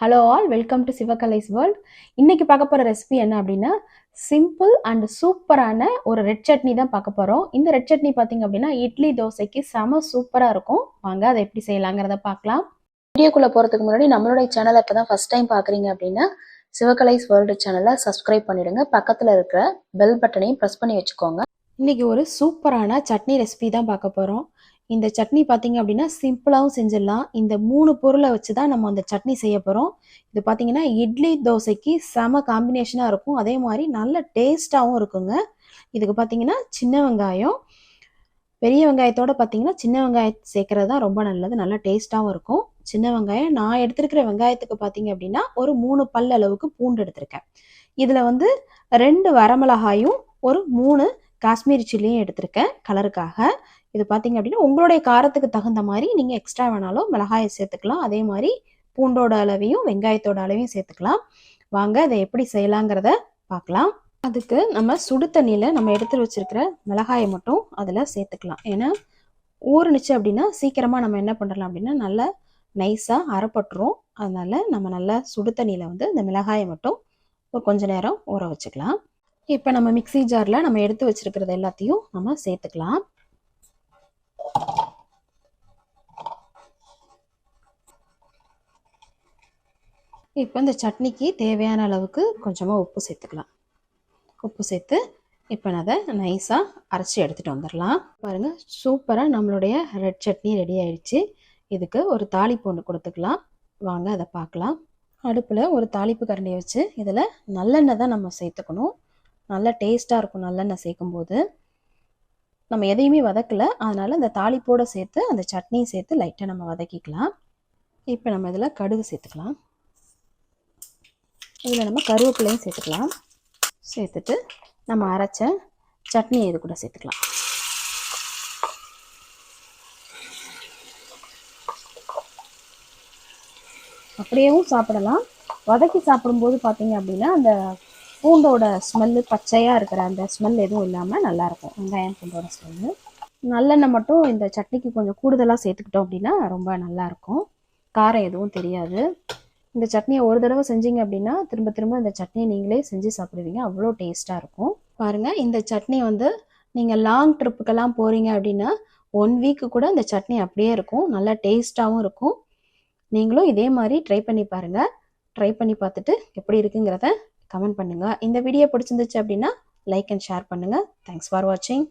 Hello all welcome to Sivakalai's world இன்றைக்கி பார்க்க போகிற ரெசிபி என்ன அப்படின்னா சிம்பிள் அண்ட் சூப்பரான ஒரு ரெட் சட்னி தான் பார்க்க போகிறோம் இந்த ரெட் சட்னி பார்த்தீங்க அப்படின்னா இட்லி தோசைக்கு செம சூப்பராக இருக்கும். வாங்க அதை எப்படி செய்யலாங்கிறத பார்க்கலாம். வீடியோக்குள்ளே போகிறதுக்கு முன்னாடி நம்மளுடைய சேனலை இப்போ தான் ஃபஸ்ட் டைம் பார்க்குறீங்க அப்படின்னா சிவகலைஸ் வேர்ல்டு சேனலை சப்ஸ்கிரைப் பண்ணிவிடுங்க பக்கத்தில் இருக்கிற பெல் பட்டனையும் ப்ரெஸ் பண்ணி வச்சுக்கோங்க. இன்னைக்கு ஒரு சூப்பரான சட்னி ரெசிபி தான் பார்க்க போகிறோம் இந்த சட்னி பார்த்தீங்க அப்படின்னா சிம்பிளாகவும் செஞ்சிடலாம். இந்த மூணு பொருளை வச்சு தான் நம்ம அந்த சட்னி செய்ய போகிறோம் இது பார்த்தீங்கன்னா இட்லி தோசைக்கு செம காம்பினேஷனாக இருக்கும். அதே மாதிரி நல்ல டேஸ்ட்டாகவும் இருக்குங்க. இதுக்கு பார்த்தீங்கன்னா சின்ன வெங்காயம். பெரிய வெங்காயத்தோட பார்த்தீங்கன்னா சின்ன வெங்காயம் சேர்க்கறது தான் ரொம்ப நல்லது. நல்லா டேஸ்ட்டாகவும் இருக்கும். சின்ன வெங்காயம் நான் எடுத்திருக்கிற வெங்காயத்துக்கு பார்த்தீங்க அப்படின்னா ஒரு மூணு பல் அளவுக்கு பூண்டு எடுத்திருக்கேன். இதில் வந்து ரெண்டு வரமிளகாயும் ஒரு மூணு காஷ்மீரி சில்லியும் எடுத்திருக்கேன் கலருக்காக. இது பார்த்தீங்க அப்படின்னா உங்களுடைய காரத்துக்கு தகுந்த மாதிரி நீங்கள் எக்ஸ்ட்ரா வேணாலும் மிளகாயை சேர்த்துக்கலாம். அதே மாதிரி பூண்டோட அளவையும் வெங்காயத்தோட அளவையும் சேர்த்துக்கலாம். வாங்க அதை எப்படி செய்யலாங்கிறத பார்க்கலாம் அதுக்கு நம்ம சுடு தண்ணியில் நம்ம எடுத்து வச்சிருக்கிற மிளகாயை மட்டும் அதில் சேர்த்துக்கலாம். ஏன்னா ஊறுனுச்சு அப்படின்னா சீக்கிரமாக நம்ம என்ன பண்ணலாம் அப்படின்னா நல்லா நைஸாக அரைப்பட்டுரும். அதனால் நம்ம நல்லா சுடு தண்ணியில் வந்து இந்த மிளகாயை மட்டும் ஒரு கொஞ்ச நேரம் ஊற வச்சுக்கலாம். இப்போ நம்ம மிக்சி ஜாரில் நம்ம எடுத்து வச்சிருக்கிறது எல்லாத்தையும் நம்ம சேர்த்துக்கலாம். இப்போ இந்த சட்னிக்கு தேவையான அளவுக்கு கொஞ்சமாக உப்பு சேர்த்துக்கலாம். உப்பு சேர்த்து இப்போ நான் அதை நைஸாக அரைச்சி எடுத்துகிட்டு வந்துடலாம். பாருங்கள் சூப்பராக நம்மளுடைய ரெட் சட்னி ரெடி ஆயிடுச்சு. இதுக்கு ஒரு தாளிப்பு ஒன்று கொடுத்துக்கலாம். வாங்க அதை பார்க்கலாம். அடுப்பில் ஒரு தாளிப்பு கரண்டியை வச்சு இதில் நல்லெண்ணெய் தான் நம்ம சேர்த்துக்கணும். நல்லா டேஸ்ட்டாக இருக்கும் நல்லெண்ணெய் சேர்க்கும்போது. நம்ம எதையுமே வதக்கலை. அதனால் அந்த தாளிப்போடு சேர்த்து அந்த சட்னியும் சேர்த்து லைட்டாக நம்ம வதக்கிக்கலாம். இப்போ நம்ம இதில் கடுகு சேர்த்துக்கலாம். இதில் நம்ம கருவேப்பிலையும் சேர்த்துக்கலாம். சேர்த்துட்டு நம்ம அரைச்ச சட்னியை இது கூட சேர்த்துக்கலாம். அப்படியேவும் சாப்பிடலாம். வதக்கி சாப்பிடும்போது பார்த்தீங்க அப்படின்னா அந்த பூண்டோட ஸ்மெல்லு பச்சையாக இருக்கிற அந்த ஸ்மெல் எதுவும் இல்லாமல் நல்லாயிருக்கும் வெங்காயம் பூண்டோட ஸ்மெல்லு நல்லெண்ணெய் மட்டும் இந்த சட்னிக்கு கொஞ்சம் கூடுதலாக சேர்த்துக்கிட்டோம் அப்படின்னா ரொம்ப நல்லாயிருக்கும் காரம் எதுவும் தெரியாது. இந்த சட்னியை ஒரு தடவை செஞ்சீங்க அப்படின்னா திரும்ப திரும்ப இந்த சட்னியை நீங்களே செஞ்சு சாப்பிடுவீங்க. அவ்வளோ டேஸ்ட்டாக இருக்கும். பாருங்கள் இந்த சட்னி வந்து நீங்கள் லாங் ட்ரிப்புக்கெல்லாம் போகிறீங்க அப்படின்னா ஒன் வீக்கு கூட இந்த சட்னி அப்படியே இருக்கும். நல்லா டேஸ்ட்டாகவும் இருக்கும். நீங்களும் இதே மாதிரி ட்ரை பண்ணி பாருங்கள் ட்ரை பண்ணி பார்த்துட்டு எப்படி இருக்குங்கிறத கமெண்ட் பண்ணுங்கள் இந்த வீடியோ பிடிச்சிருந்துச்சு அப்படின்னா லைக் அண்ட் ஷேர் பண்ணுங்கள் தேங்க்ஸ் ஃபார் வாட்சிங்